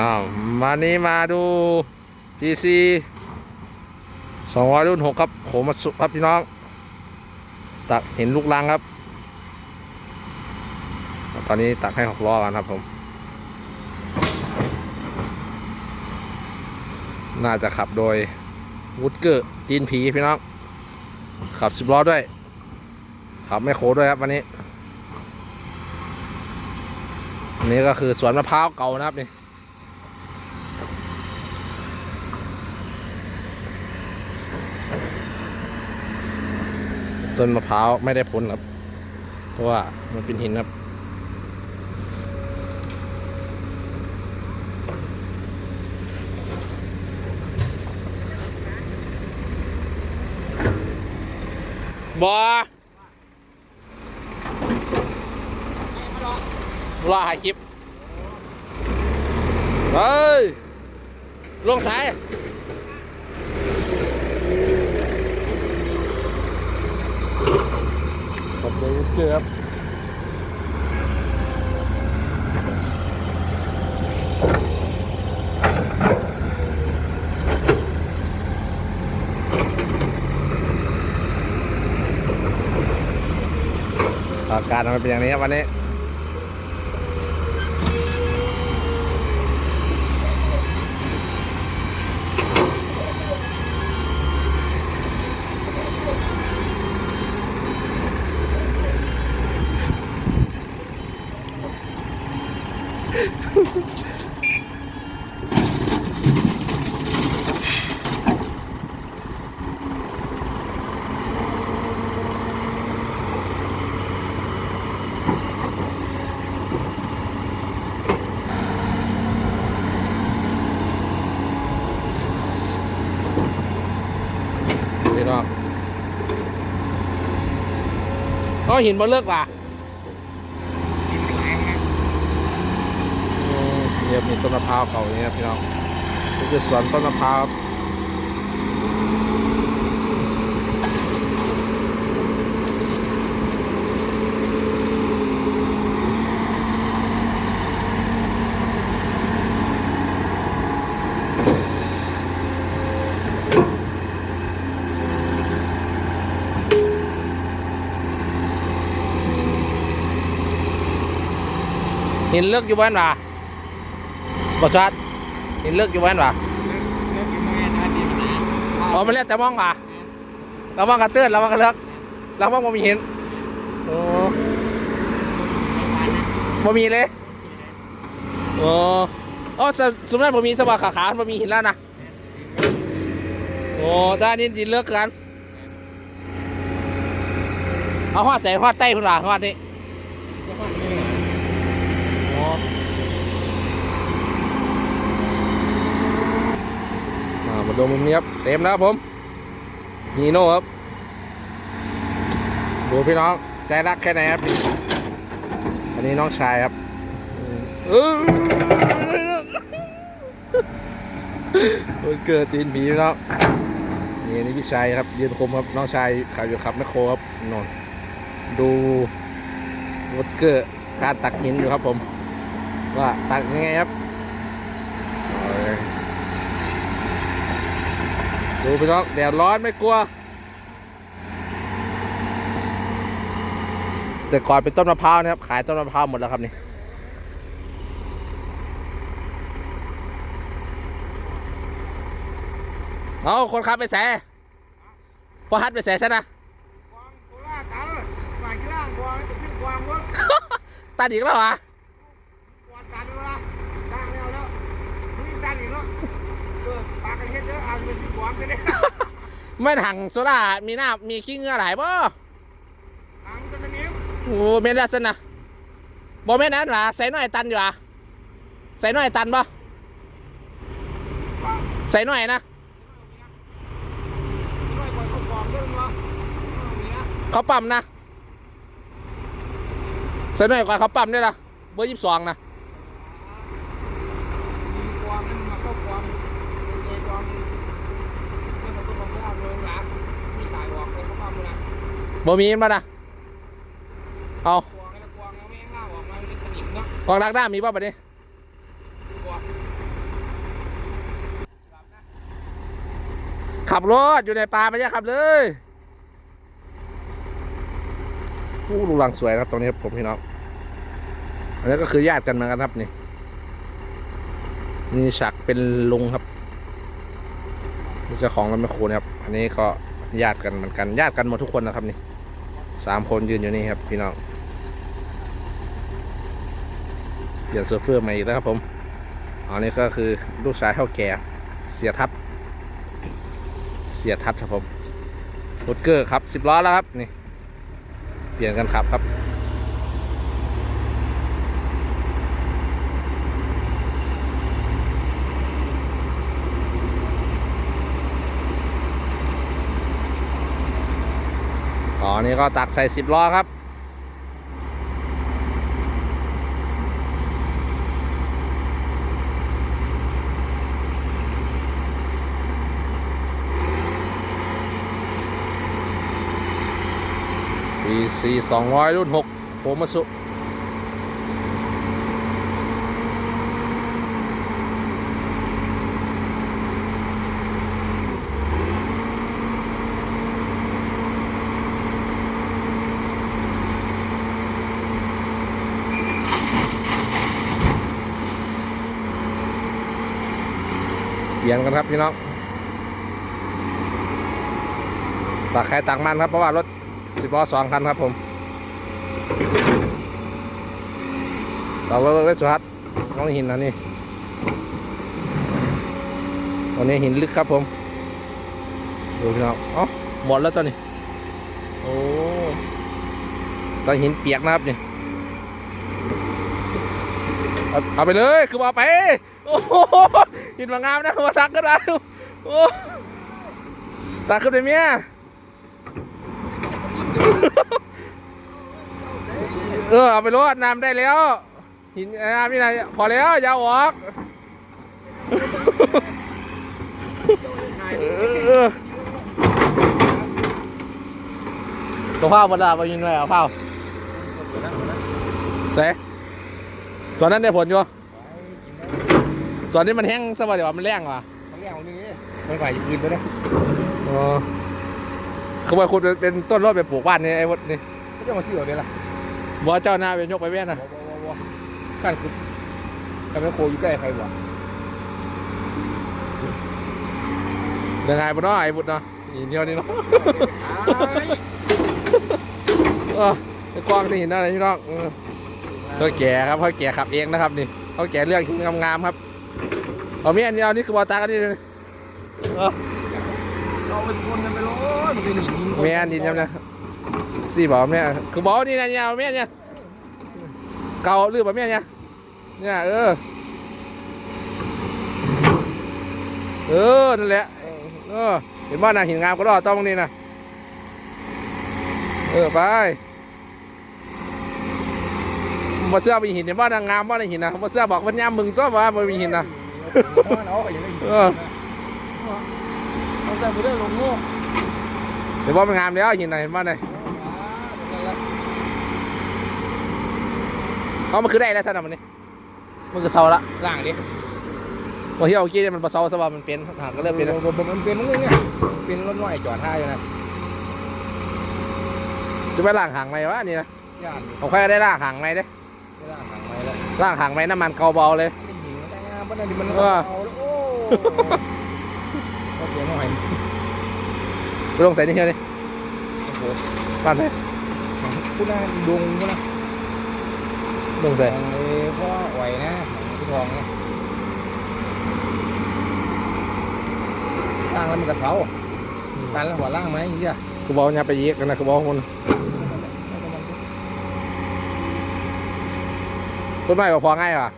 อ้าวมานี้มาดู PC 200รุ่น6ครับโขมาสุครับพี่น้อง ตักเห็นลูกลังครับ ตอนนี้ตักให้หกล้อกันครับผม น่าจะขับโดยวูดเกอร์จีนผีพี่น้อง ขับสิบล้อด้วย ขับไม่โคด้วยครับวันนี้อันนี้ก็คือสวนมะพร้าวเก่านะครับนี่ ต้นมะพร้าวไม่ได้ผลครับ เพราะว่ามันเป็นหินครับ บอรอหายคลิป เฮ้ย ลงสาย เดี๋ยวเกือบอาการมันเป็นอย่างนี้ครับวันนี้ พี่น้อง เขาหินมาเลิกว่ะเนี่ยมีต้นมะพร้าวเก่าเนี้ยพี่น้องนี่คือสวนต้นมะพร้าว หินเลิกอยู่บ้านว่ะบอชัดหินเลิกอยู่บ้านว่ะอ๋อมันเรียกแต่มองว่ะเรามองกระเตื้อนเรามองกระเลิกเรามองบ่มีหินโอ้บ่มีเลยโอ้อ๋อสสมมติผมมีสว่างขาขาบ่มีหินแล้วนะโอ้ด้านนี้หินเลิกกัน เอาหอดใส่หอดใต้คุณว่ะหอดนี่ อ่า มาดูมุมนี้ครับ เต็มแล้วผมนีโน่ครับ ดูพี่น้องใจรักแค่ไหนครับ อันนี้น้องชายครับเออวันเกิดจีนผีพี่น้องนี่นนี้พี่ชายครับยืนคมครับน้องชายขับอยู่ขับแมคโครครับนนดูวันเกิดการตักหินอยู่ครับผม ว่าตักยังไงครับเอาเลย ดูพี่น้องแดดร้อนไม่กลัว แต่ก่อนเป็นต้นมะพร้าวนะครับ ขายต้นมะพร้าวหมดแล้วครับนี่เอาคนขับไปแสพอฮัดไปแสใช่นะกวางโคราชตาเลยฝ่ายกี ไปซื้อกวางกันเนี่ยไม่ถังโซล่ามีหน้ามีขี้เงื่อไหลบ่ทางก็สนิมโอ้เมนลัสนะบ่แม่นนั้นหรอใส่หน่อยตันอยู่หรอใส่หน่อยตันบ่ใส่หน่อยนะเขากวางเรื่องวะเนี่ยเขาปั๊มนะใส่หน่อยกว่าเขาปั๊มได้ละเบอร์ยี่สิบสองนะ บ่มีมานะเอากองรักด้ามีป่ะบัดนี้ขับรถอยู่ในป่าไปจะขับเลยผู้ลูกลังสวยครับตรงนี้ครับผมพี่น้อง อันนี้ก็คือญาติกันมากันครับนี่มีฉักเป็นลุงครับเจ้าของรถแมคโครนะครับ อันนี้ก็ญาติกันเหมือนกันญาติกันหมดทุกคนนะครับนี่ สามคนยืนอยู่นี่ครับพี่น้องเปลี่ยนเซิร์ฟเฟอร์ใหม่อีกแล้วครับผมอันนี้ก็คือลูกชายเท่าแก่เสียทับ เสียทับครับผมรถเกอร์ครับสิบล้อแล้วครับนี่ เปลี่ยนกันขับครับ อนนี้ก็ตักใส่สิบล้อครับปีซีสองร้อยรุ่นหกโคมาสุ เปลี่ยนกันครับพี่น้องตักใครตักมันครับเพราะว่ารถสิบล้อสองคันครับผมต่อรถเล็กสุดครับน้องหินนะนี่ตอนนี้หินลึกครับผมดูพี่น้องอ๋อหมดแล้วตอนนี้โอ้ตอนหินเปียกนะครับนี่ เอาเอาไปเลยคือเอาไป โอ้โหหินมางามนะมาตักก็ได้โอ้ตักขึ้นไปเมียเออเอาไปรดน้ำได้แล้ว หินน้ำนี่นะพอแล้วอยาวออกเออตัวข้าวบดาไปยิงเลยเอาข้าวเส ส่วนนั้นได้ผลอยู่ส่วนนี้มันแห้งสบายเดี๋ยวามันแรงว่ะมันแรงกว่านี้มันไหวยืนไปเลยอ๋อคือว่าคุณเป็นต้นรถไปปลูกบ้านนี่ไอ้วดนี่เขาจะมาซื้อเอาเดี๋ยวล่ะบ่เจ้าหน้าเป็นยกไปแว่นนะว้าวว้าวว้าวขั้นคือการไม่โคอยู่ใกล้ใครวะยังไงบ่เนาะไอ้บุตรเนาะหินเดียวนี่เนาะเออไอ้กล้องนี่หินอะไรพี่น้อง เออเขาแก่ครับเขาแก่ขับเองนะครับนี่เขาแก่เรื่องหินงามๆครับเอาเมียอันนี้เอานี่คือบอตากันนี่เลยเราไปชนกันไปเลยมันเป็นหินหินเมียอันนี้จำนะสี่บอกเนี่ยคือบอกนี่นะเนี่ยเอาเมียเนี่ยเก่าลืมแบบเมียเนี่ยเนี่ยเออเออนั่นแหละเออเห็นว่าน่ะหินงามก็รอดต้องตรงนี้นะเออไป มาเสื้อมีหินเห็นว่านางงามว่าในหินนะมาเสื้อบอกว่าย่ามมึงตัวว่าบ่มีหินนะเอาไปอย่างนี้เออเอาแต่ไม่ได้ลงโง่เห็นว่ามันงามแล้วหินนะเห็นว่าไงเอามันคือได้แล้วท่านน่ะมันนี่มันคือเซาละล่างดิวันที่เอากี้เนี่ยมันปะเซาสบายมันเป็นหางก็เริ่มเป็นแล้วมันเป็นมึงเนี่ยเป็นรถน้อยจอดท่าอยู่นะจะไปล่างหางไหมวะนี่นะย่านผมค่อยได้ล่างหางไหมเด้ ไม่ล่างหางไว้แล้วล่างหางไหมน้ำมันเกาเบาเลย เป็นหินแต่งามปะนั่นดิมันเออเอาแล้วโอ้ก็เสียหน่อยไปลงใส่นี่เชียวนี่โอ้โหบ้านไหนคุณน่าดงคุณนะลงใส่ทางเลยพ่อไหวนะพี่ทองนะล่างแล้วมันกระเทาตันแล้วหัวล่างไหมอย่างเงี้ยคือบอกเนี่ยไปยีกกันนะคือบอกคน ต้นไม้บอกพอง่ายว่ะ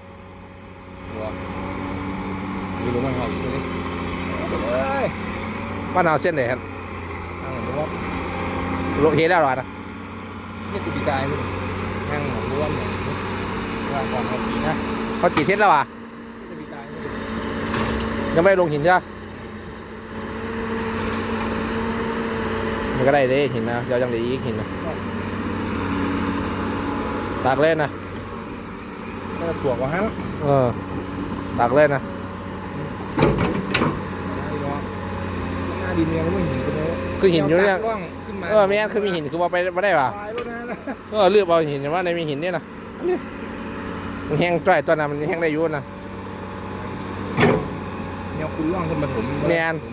ดูลงมันหอบดูดิเอ้ยบ้านเอาเส้นไหนครับทางหลังรั้วลงเฮแล้วหรอนะนี่กูดีใจเลยทางหลังรั้วเหมือนว่าความเอาผีนะเขาจีเส้นแล้วว่ะกูดีใจเลยยังไม่ได้ลงหินใช่ไหมมันก็ได้เด้หินนะเดี๋ยวยังได้อีกหินนะตากเล่นนะ ก็จะถ่วงกว่าฮั่นเออตากเล่นนะไอ้เนาะไอ้ดินเนี่ยมันหินกันเลยคือหินอยู่เนี่ยร่องขึ้นมาเออไม่งั้นคือมีหินคือว่าไปไม่ได้ป่ะตายแล้วนะเออเลือกเอาหินอย่างว่าในมีหินเนี่ยนะอันนี้มันแห้งจ้อยตอนนั้นมันแห้งได้อยุ่นะเนี่ยคุณร่องขึ้นมาถมแมนถ